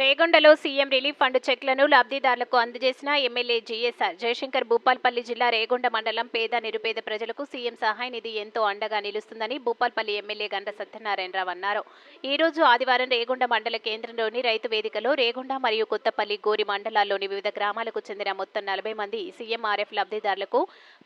రేగొండలో CM relief fund చెక్లను లబ్ధిదారులకు అందజేసిన ఎమ్మెల్యే జీఎస్ఆర్. జయశంకర్ భూపాల్పల్లి జిల్లా రేగొండ మండలం పేద నిరుపేద ప్రజలకు సీఎం సహాయ నిధి ఎంతో అండగా నిలుస్తుందని భూపాల్పల్లి ఎమ్మెల్యే గంట సత్యనారాయణరావు అన్నారు. ఈ రోజు ఆదివారం రేగొండ మండల కేంద్రంలోని రైతు వేదికలో రేగొండ మరియు కొత్తపల్లి గోరి మండలాల్లోని వివిధ గ్రామాలకు చెందిన మొత్తం నలభై మంది సీఎంఆర్ఎఫ్ లబ్ధిదారులకు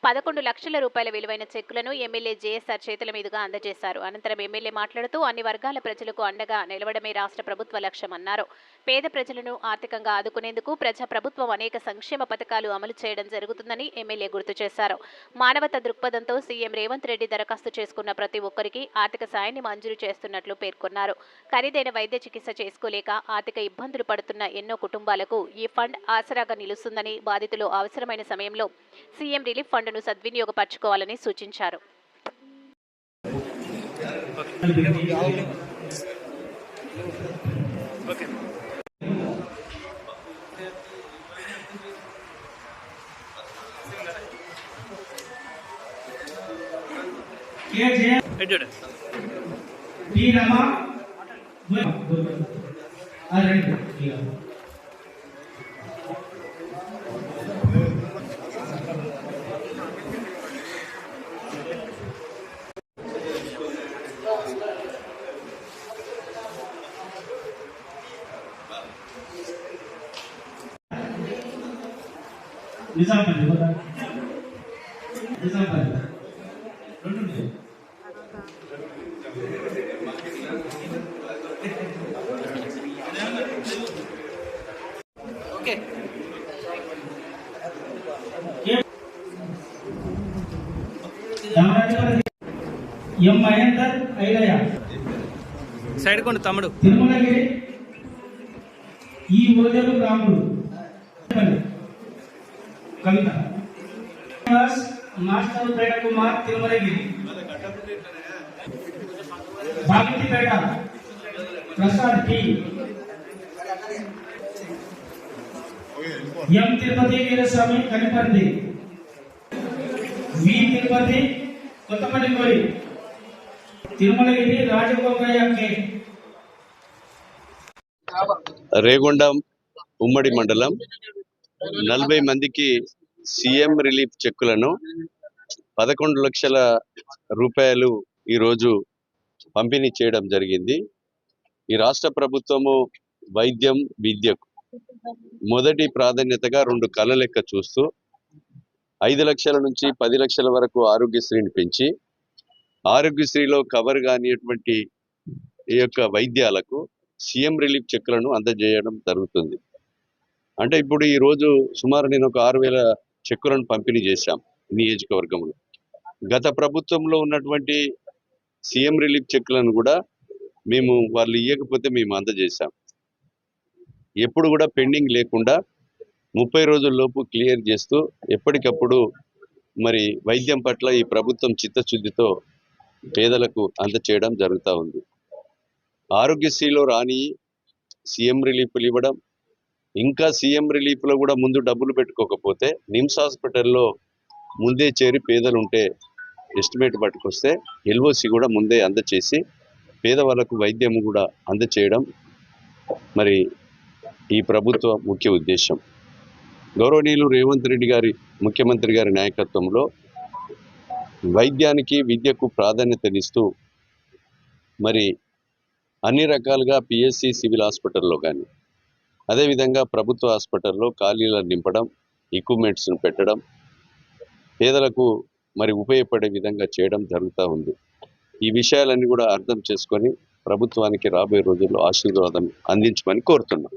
పదకొండు లక్షల రూపాయల విలువైన చెక్కులను ఎమ్మెల్యే జేఎస్ఆర్ చేతుల మీదుగా అందజేశారు. అనంతరం ఎమ్మెల్యే మాట్లాడుతూ అన్ని వర్గాల ప్రజలకు అండగా నిలవడమే రాష్ట్ర ప్రభుత్వ లక్ష్యమన్నారు పేద ప్రజలను ఆర్థికంగా ఆదుకునేందుకు ప్రజా ప్రభుత్వం అనేక సంక్షేమ పథకాలు అమలు చేయడం జరుగుతుందని ఎమ్మెల్యే గుర్తు చేశారు. మానవత దృక్పథంతో సీఎం రేవంత్ రెడ్డి దరఖాస్తు చేసుకున్న ప్రతి ఒక్కరికి ఆర్థిక సాయాన్ని మంజూరు చేస్తున్నట్లు పేర్కొన్నారు. ఖరీదైన వైద్య చికిత్స చేసుకోలేక ఆర్థిక ఇబ్బందులు పడుతున్న ఎన్నో కుటుంబాలకు ఈ ఫండ్ ఆసరాగా నిలుస్తుందని బాధితులు అవసరమైన సమయంలో సీఎం రిలీఫ్ ఫండ్ను సద్వినియోగపరచుకోవాలని సూచించారు. ఓకే. జయ ఇవ్వదా? నిజామాబాద్ రెండు ఉన్నాయి. ఓకే. రామరాజపల్లి ఎం మహేందర్ ఐలయ్య. సైడ్ కొండు తమ్ముడు. తిరుమలగిరి. ఈ ఓజలు రాముడు. కవిత. మాస్టర్ పేట Kumar Tirumalagiri. Bhagathipeta Prasad T. M Tirupati Veeraswamy Kaniparthi. V Tirupati Kothapalli కోరి తిరుమలగిరి రాజగోపయ్య కే. రేగొండ ఉమ్మడి మండలం నలభై మందికి సీఎం రిలీఫ్ చెక్కులను పదకొండు లక్షల రూపాయలు ఈరోజు పంపిణీ చేయడం జరిగింది. ఈ రాష్ట్ర ప్రభుత్వము వైద్యం విద్యకు మొదటి ప్రాధాన్యతగా రెండు కళ లెక్క చూస్తూ ఐదు లక్షల నుంచి పది లక్షల వరకు ఆరోగ్యశ్రీని పెంచి ఆరోగ్యశ్రీలో కవర్ కానిటువంటి ఈ యొక్క వైద్యాలకు సీఎం రిలీఫ్ చెక్కులను అందజేయడం జరుగుతుంది. అంటే ఇప్పుడు ఈరోజు సుమారు నేను ఒక ఆరు వేల చెక్కులను పంపిణీ చేశాం నియోజకవర్గంలో. గత ప్రభుత్వంలో ఉన్నటువంటి సీఎం రిలీఫ్ చెక్కులను కూడా మేము వాళ్ళు ఇవ్వకపోతే మేము అందజేశాం. ఎప్పుడు కూడా పెండింగ్ లేకుండా ముప్పై రోజుల్లోపు క్లియర్ చేస్తూ ఎప్పటికప్పుడు మరి వైద్యం పట్ల ఈ ప్రభుత్వం చిత్తశుద్ధితో పేదలకు అందచేయడం జరుగుతూ ఉంది. ఆరోగ్యశ్రీలో రాని సీఎం రిలీఫ్లు ఇవ్వడం ఇంకా సీఎం రిలీఫ్లో కూడా ముందు డబ్బులు పెట్టుకోకపోతే నిమ్స్ హాస్పిటల్లో ముందే చేరి పేదలు ఉంటే ఎస్టిమేట్ పట్టుకొస్తే ఎల్ఓసి కూడా ముందే అందచేసి పేదవాళ్ళకు వైద్యం కూడా అందచేయడం మరి ఈ ప్రభుత్వ ముఖ్య ఉద్దేశం. గౌరవనీయులు రేవంత్ రెడ్డి గారి ముఖ్యమంత్రి గారి నాయకత్వంలో వైద్యానికి విద్యకు ప్రాధాన్యతనిస్తూ మరి అన్ని రకాలుగా పిఎస్సి సివిల్ హాస్పిటల్లో కానీ అదేవిధంగా ప్రభుత్వ హాస్పిటల్లో ఖాళీలను నింపడం ఎక్విప్మెంట్స్ను పెట్టడం పేదలకు మరి ఉపయోగపడే విధంగా చేయడం జరుగుతూ ఉంది. ఈ విషయాలన్నీ కూడా అర్థం చేసుకొని ప్రభుత్వానికి రాబోయే రోజుల్లో ఆశీర్వాదం అందించమని కోరుతున్నాం.